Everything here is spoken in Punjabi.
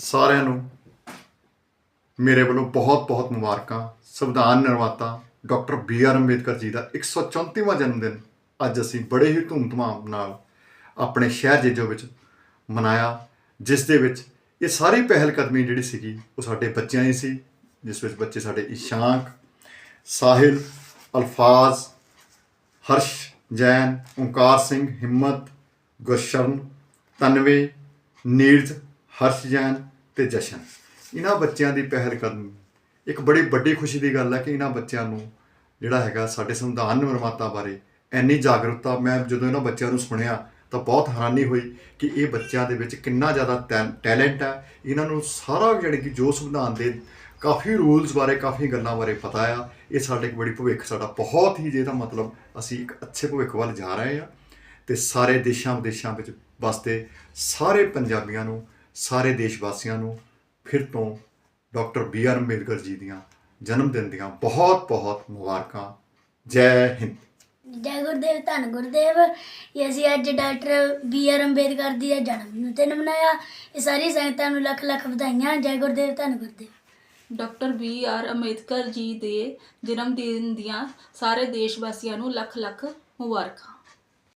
ਸਾਰਿਆਂ ਨੂੰ ਮੇਰੇ ਵੱਲੋਂ ਬਹੁਤ-ਬਹੁਤ ਮੁਬਾਰਕਾਂ, ਸੰਵਿਧਾਨ ਨਿਰਮਾਤਾ ਡਾਕਟਰ ਬੀ ਆਰ ਅੰਬੇਦਕਰ ਜੀ ਦਾ 134ਵਾਂ ਜਨਮ ਦਿਨ ਅੱਜ ਅਸੀਂ ਬੜੇ ਹੀ ਧੂਮਧਾਮ ਨਾਲ ਆਪਣੇ ਸ਼ਹਿਰ ਜੇਜੋ ਵਿੱਚ ਮਨਾਇਆ, ਜਿਸ ਦੇ ਵਿੱਚ ਇਹ ਸਾਰੀ ਪਹਿਲ ਕਦਮੀ ਜਿਹੜੀ ਸੀਗੀ, ਉਹ ਸਾਡੇ ਬੱਚਿਆਂ ਦੀ ਸੀ, ਜਿਸ ਵਿੱਚ ਬੱਚੇ ਸਾਡੇ ਇਸ਼ਾਂਕ ਸਾਹਿਲ, ਅਲਫਾਜ਼, ਹਰਸ਼, ਜੈਨ, ਓਂਕਾਰ ਸਿੰਘ, ਹਿੰਮਤ, ਗੁਰਸ਼ਰਨ, ਤਨਵੇ, ਨੀਰਜ ਹਰਸ਼ ਜੈਨ ਤੇ ਜਸ਼ਨ। ਇਹਨਾਂ ਬੱਚਿਆਂ ਦੀ ਪਹਿਲ ਕਦਮੀ ਇੱਕ ਬੜੀ ਵੱਡੀ ਖੁਸ਼ੀ ਦੀ ਗੱਲ ਹੈ ਕਿ ਇਹਨਾਂ ਬੱਚਿਆਂ ਨੂੰ ਜਿਹੜਾ ਹੈਗਾ ਸਾਡੇ ਸੰਵਿਧਾਨ ਨਿਰਮਾਤਾ ਬਾਰੇ ਇੰਨੀ ਜਾਗਰੂਕਤਾ, ਮੈਂ ਜਦੋਂ ਇਹਨਾਂ ਬੱਚਿਆਂ ਨੂੰ ਸੁਣਿਆ ਤਾਂ ਬਹੁਤ ਹੈਰਾਨੀ ਹੋਈ ਕਿ ਇਹ ਬੱਚਿਆਂ ਦੇ ਵਿੱਚ ਕਿੰਨਾ ਜ਼ਿਆਦਾ ਟੈਲੈਂਟ ਹੈ। ਇਹਨਾਂ ਨੂੰ ਸਾਰਾ ਜਿਹੜੀ ਕਿ ਜੋ ਸੰਵਿਧਾਨ ਦੇ ਕਾਫੀ ਰੂਲਸ ਬਾਰੇ, ਕਾਫੀ ਗੱਲਾਂ ਬਾਰੇ ਪਤਾ ਆ, ਇਹ ਸਾਡੇ ਇੱਕ ਬੜੀ ਭਵਿੱਖ ਸਾਡਾ ਬਹੁਤ ਹੀ ਜਿਹਦਾ ਮਤਲਬ ਅਸੀਂ ਇੱਕ ਅੱਛੇ ਭਵਿੱਖ ਵੱਲ ਜਾ ਰਹੇ ਆ। ਤੇ ਸਾਰੇ ਦੇਸ਼ਾਂ ਵਿਦੇਸ਼ਾਂ ਵਿੱਚ ਵਸਦੇ ਸਾਰੇ ਪੰਜਾਬੀਆਂ ਨੂੰ ਸਾਰੇ ਦੇਸ਼ ਵਾਸੀਆਂ ਨੂੰ ਫਿਰ ਤੋਂ ਡਾਕਟਰ ਬੀ ਆਰ ਅੰਬੇਦਕਰ ਜੀ ਦੀਆਂ ਜਨਮ ਦਿਨ ਦੀਆਂ ਬਹੁਤ ਬਹੁਤ ਮੁਬਾਰਕਾਂ। ਜੈ ਹਿੰਦ। ਜੈ ਗੁਰਦੇਵ ਧੰਨ ਗੁਰਦੇਵ। ਇਹ ਅਸੀਂ ਅੱਜ ਡਾਕਟਰ ਬੀ ਆਰ ਅੰਬੇਦਕਰ ਦੀ ਦਾ ਜਨਮ ਦਿਨ ਮਨਾਇਆ। ਇਹ ਸਾਰੀ ਸੰਗਤਾਂ ਨੂੰ ਲੱਖ ਲੱਖ ਵਧਾਈਆਂ। ਜੈ ਗੁਰਦੇਵ ਧੰਨ Gurdev. Doctor B R Ambedkar ji ਦੇ ਜਨਮ ਦਿਨ ਦੀਆਂ ਸਾਰੇ ਦੇਸ਼ ਵਾਸੀਆਂ ਨੂੰ ਲੱਖ ਲੱਖ ਮੁਬਾਰਕਾਂ।